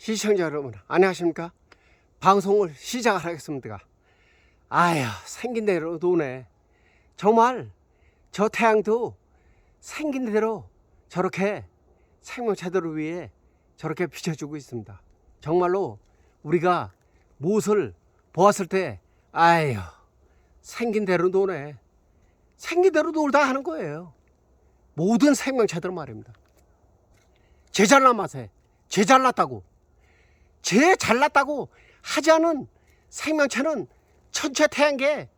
시청자 여러분 안녕하십니까? 방송을 시작하겠습니다. 아휴 생긴 대로 노네. 정말 저 태양도 생긴 대로 저렇게 생명체들을 위해 저렇게 비춰주고 있습니다. 정말로 우리가 무엇을 보았을 때 아휴 생긴 대로 노네. 생긴 대로 놀다 하는 거예요. 모든 생명체들 말입니다. 제 잘난 맛에 제 잘났다고 제 잘났다고 하지 않은 생명체는 천체 태양계에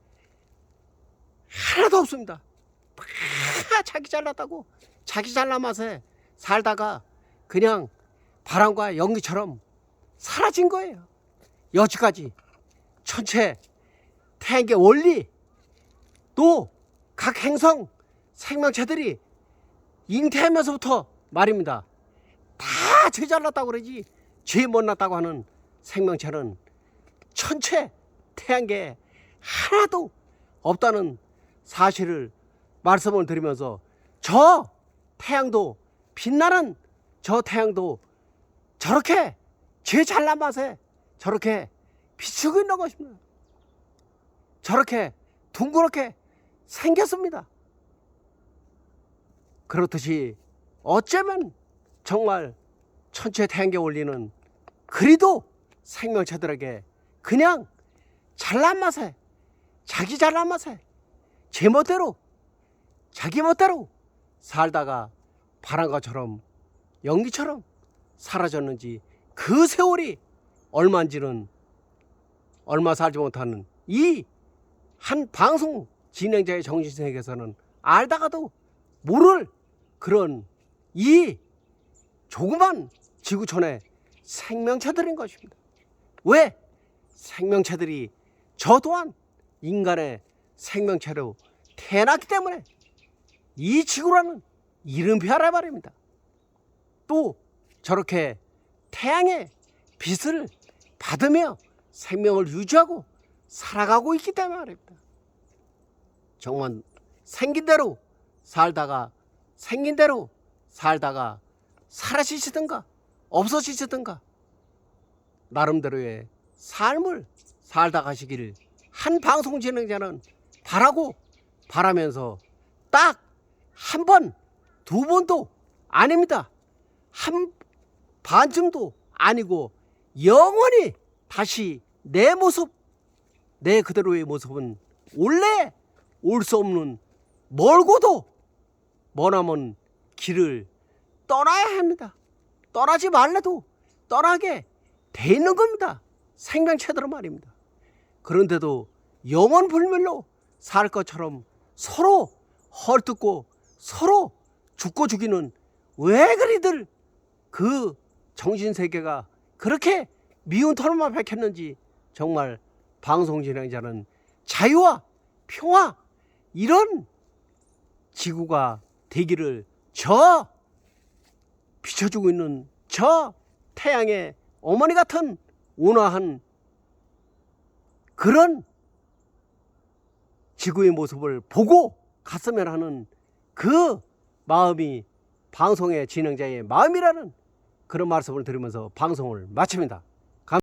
하나도 없습니다. 다 자기 잘났다고 자기 잘난 맛에 살다가 그냥 바람과 연기처럼 사라진 거예요. 여지까지 천체 태양계 원리 또 각 행성 생명체들이 잉태하면서부터 말입니다. 다죄 잘났다고 그러지 죄 못났다고 하는 생명체는 천체 태양계에 하나도 없다는 사실을 말씀을 드리면서 저 태양도 빛나는 저 태양도 저렇게 죄 잘난 맛에 저렇게 비추고 있는 것입니다. 저렇게 둥그렇게 생겼습니다. 그렇듯이 어쩌면 정말 천체 태양계 원리는 그리도 생명체들에게 그냥 잘난 맛에 자기 잘난 맛에 제 멋대로 자기 멋대로 살다가 바람과처럼 연기처럼 사라졌는지 그 세월이 얼마인지는 얼마 살지 못하는 이 한 방송 진행자의 정신세계에서는 알다가도 모를 그런 이 조그만 지구촌의 생명체들인 것입니다. 왜? 생명체들이 저 또한 인간의 생명체로 태어났기 때문에 이 지구라는 이름표라 말입니다. 또 저렇게 태양의 빛을 받으며 생명을 유지하고 살아가고 있기 때문에 말입니다. 정말 생긴 대로 살다가 생긴 대로 살다가 사라지시든가 없어지시든가 나름대로의 삶을 살다 가시기를 한 방송 진행자는 바라고 바라면서 딱 한 번, 두 번도 아닙니다. 한 반쯤도 아니고 영원히 다시 내 모습, 내 그대로의 모습은 원래 올 수 없는 멀고도 머나먼 길을 떠나야 합니다. 떠나지 말래도 떠나게 돼 있는 겁니다. 생명체들은 말입니다. 그런데도 영원 불멸로 살 것처럼 서로 헐뜯고 서로 죽고 죽이는 왜 그리들 그 정신 세계가 그렇게 미운 털만 밝혔는지 정말 방송 진행자는 자유와 평화 이런 지구가 되기를 저 비춰주고 있는 저 태양의 어머니 같은 온화한 그런 지구의 모습을 보고 갔으면 하는 그 마음이 방송의 진행자의 마음이라는 그런 말씀을 드리면서 방송을 마칩니다.